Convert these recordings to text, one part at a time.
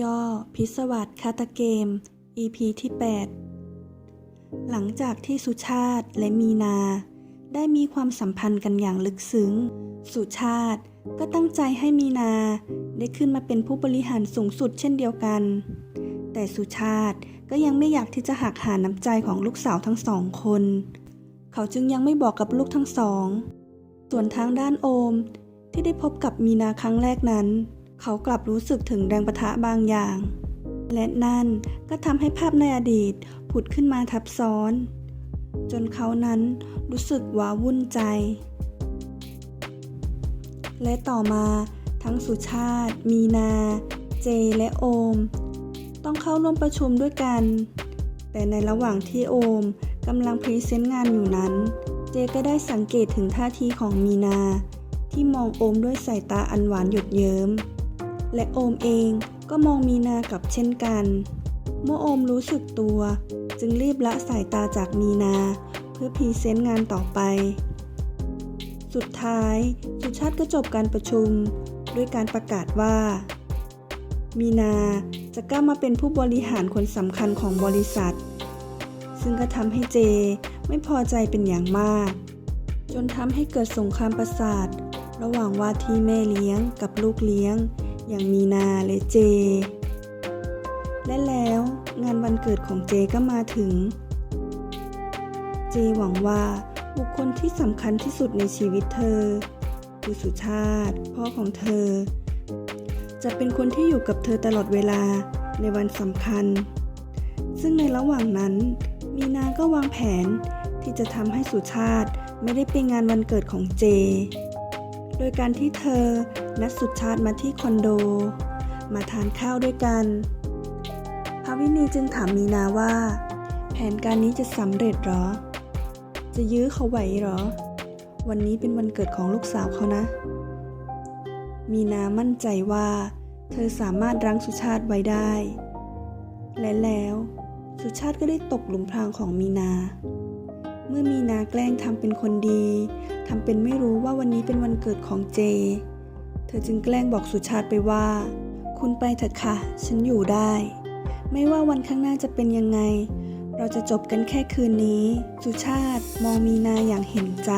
ย่อ พิศวาสคาตเกม EP ที่ 8 หลังจากที่สุชาติและมีนา ได้มีความสัมพันธ์กันอย่างลึกซึ้ง สุชาติก็ตั้งใจให้มีนา ได้ขึ้นมาเป็นผู้บริหารสูงสุดเช่นเดียวกัน แต่สุชาติก็ยังไม่อยากที่จะหักหาน้ำใจของลูกสาวทั้งสองคน เขาจึงยังไม่บอกกับลูกทั้งสอง ส่วนทางด้านโอมที่ได้พบกับมีนาครั้งแรกนั้น เขากลับรู้สึกถึงแรงประทะบางอย่าง และนั่นก็ทำให้ภาพในอดีตผุดขึ้นมาทับซ้อน จนเขานั้นรู้สึกว้าวุ่นใจ และต่อมาทั้งสุชาติ มีนา เจ และโอม ต้องเข้าร่วมประชุมด้วยกัน แต่ในระหว่างที่โอมกำลังพรีเซนต์งานอยู่นั้น เจก็ได้สังเกตถึงท่าทีของมีนา ที่มองโอมด้วยสายตาอันหวานหยดเยิ้ม และโอมเองก็มองมีนากับเช่นกัน เมื่อโอมรู้สึกตัว จึงรีบละสายตาจากมีนา เพื่อพรีเซนต์งานต่อไป สุดท้ายสุชาติก็จบการประชุม ด้วยการประกาศว่า มีนาจะกล้ามาเป็นผู้บริหารคนสำคัญของบริษัท ซึ่งก็ทำให้เจไม่พอใจเป็นอย่างมาก จนทำให้เกิดสงครามประสาท ระหว่างว่าที่แม่เลี้ยงกับลูกเลี้ยง อย่างมีนาและเจ และแล้วงานวันเกิดของเจก็มาถึง เจหวังว่าบุคคลที่สำคัญที่สุดในชีวิตเธอ คือสุชาติ พ่อของเธอ จะเป็นคนที่อยู่กับเธอตลอดเวลาในวันสำคัญ ซึ่งในระหว่างนั้น มีนาก็วางแผนที่จะทำให้สุชาติไม่ได้ไปงานวันเกิดของเจ โดยการที่เธอนัดสุชาติมาที่คอนโด มาทานข้าวด้วยกันพระวินีจึงถามมีนาว่า แผนการนี้จะสำเร็จหรอ จะยื้อเขาไหวหรอ วันนี้เป็นวันเกิดของลูกสาวเขานะ มีนามั่นใจว่า เธอสามารถรั้งสุชาติไว้ได้ และแล้วสุชาติก็ได้ตกหลุมพรางของมีนา เมื่อมีนาแกล้งทำเป็นคนดี ทำเป็นไม่รู้ว่าวันนี้เป็นวันเกิดของเจ เธอจึงแกล้งบอกสุชาติไปว่า คุณไปเถอะค่ะ ฉันอยู่ได้ ไม่ว่าวันข้างหน้าจะเป็นยังไง เราจะจบกันแค่คืนนี้ สุชาติมองมีนาอย่างเห็นใจ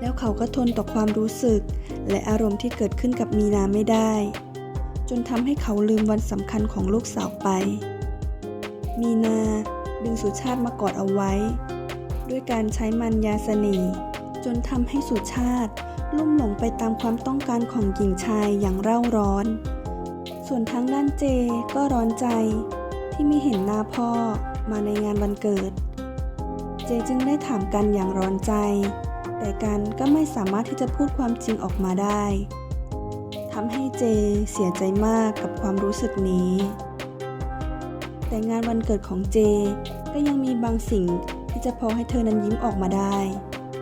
แล้วเขาก็ทนต่อความรู้สึก และอารมณ์ที่เกิดขึ้นกับมีนาไม่ได้ จนทำให้เขาลืมวันสำคัญของลูกสาวไป มีนาดึงสุชาติมากอดเอาไว้ ด้วยการใช้มันยาเสน่ห์จนทำให้สุชาติลุ่มหลงไปตามความต้องการของหญิงชายอย่างเร่าร้อน ส่วนทางด้านเจก็ร้อนใจที่ไม่เห็นหน้าพ่อมาในงานวันเกิด เจจึงได้ถามกันอย่างร้อนใจ แต่กันก็ไม่สามารถที่จะพูดความจริงออกมาได้ทำให้เจเสียใจมากกับความรู้สึกนี้ แต่งานวันเกิดของเจก็ยังมีบางสิ่ง ที่จะพอให้เธอนั้นยิ้มออกมาได้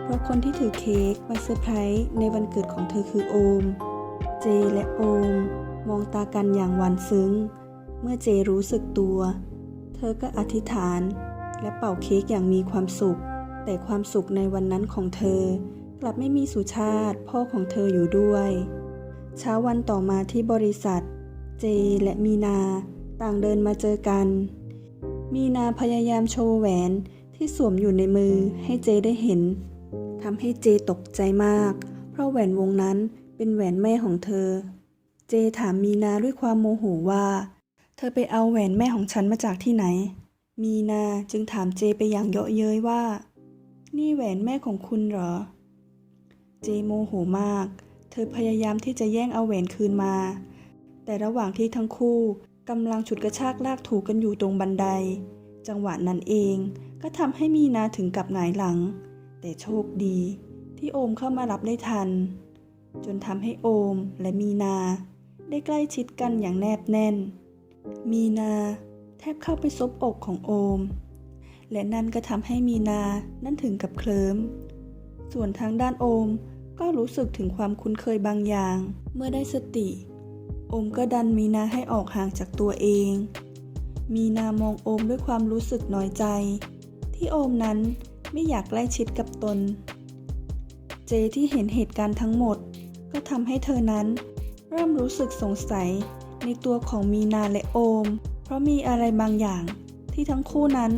เพราะคนที่ถือเค้กมาเซอร์ไพรส์ในวันเกิดของเธอคือโอม เจและโอม มองตากันอย่างหวานซึ้ง เมื่อเจรู้สึกตัว เธอก็อธิษฐาน และเป่าเค้กอย่างมีความสุข แต่ความสุขในวันนั้นของเธอ กลับไม่มีสุชาติพ่อของเธออยู่ด้วย เช้าวันต่อมาที่บริษัท เจและมีนา ต่างเดินมาเจอกัน มีนาพยายามโชว์แหวน ที่สวมอยู่ในมือให้เจได้เห็นทำให้เจตกใจมาก เพราะแหวนวงนั้นเป็นแหวนแม่ของเธอ เจถามมีนาด้วยความโมโหว่า เธอไปเอาแหวนแม่ของฉันมาจากที่ไหน มีนาจึงถามเจไปอย่างเยาะเย้ยว่า นี่แหวนแม่ของคุณเหรอ เจโมโหมาก เธอพยายามที่จะแย่งเอาแหวนคืนมา แต่ระหว่างที่ทั้งคู่กำลังฉุดกระชากลากถูกันอยู่ตรงบันได จังหวะนั้นเองก็ทำให้มีนาถึงกับหงายหลัง แต่โชคดีที่โอมเข้ามารับได้ทัน จนทำให้โอมและมีนา ได้ใกล้ชิดกันอย่างแนบแน่น มีนาแทบเข้าไปซบอกของโอม และนั่นก็ทำให้มีนานั่นถึงกับเคลิ้ม ส่วนทางด้านโอมก็รู้สึกถึงความคุ้นเคยบางอย่าง เมื่อได้สติ โอมก็ดันมีนาให้ออกห่างจากตัวเอง มีนามองโอมด้วยความรู้สึกน้อยใจ ที่โอมนั้นไม่อยากใกล้ชิดกับตน เจที่เห็นเหตุการณ์ทั้งหมด ก็ทำให้เธอนั้น เริ่มรู้สึกสงสัยในตัวของมีนาและโอม เพราะมีอะไรบางอย่างที่ทั้งคู่นั้น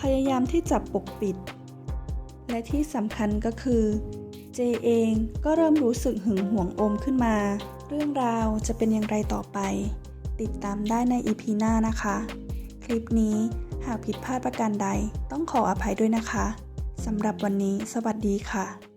พยายามที่จะปกปิด และที่สำคัญก็คือ เจเองก็เริ่มรู้สึกหึงหวงโอมขึ้นมา เรื่องราวจะเป็นอย่างไรต่อไป ติดตามได้ในอีพีหน้านะคะ คลิปนี้หากผิดพลาดประการใดต้องขออภัยด้วยนะคะ สำหรับวันนี้สวัสดีค่ะ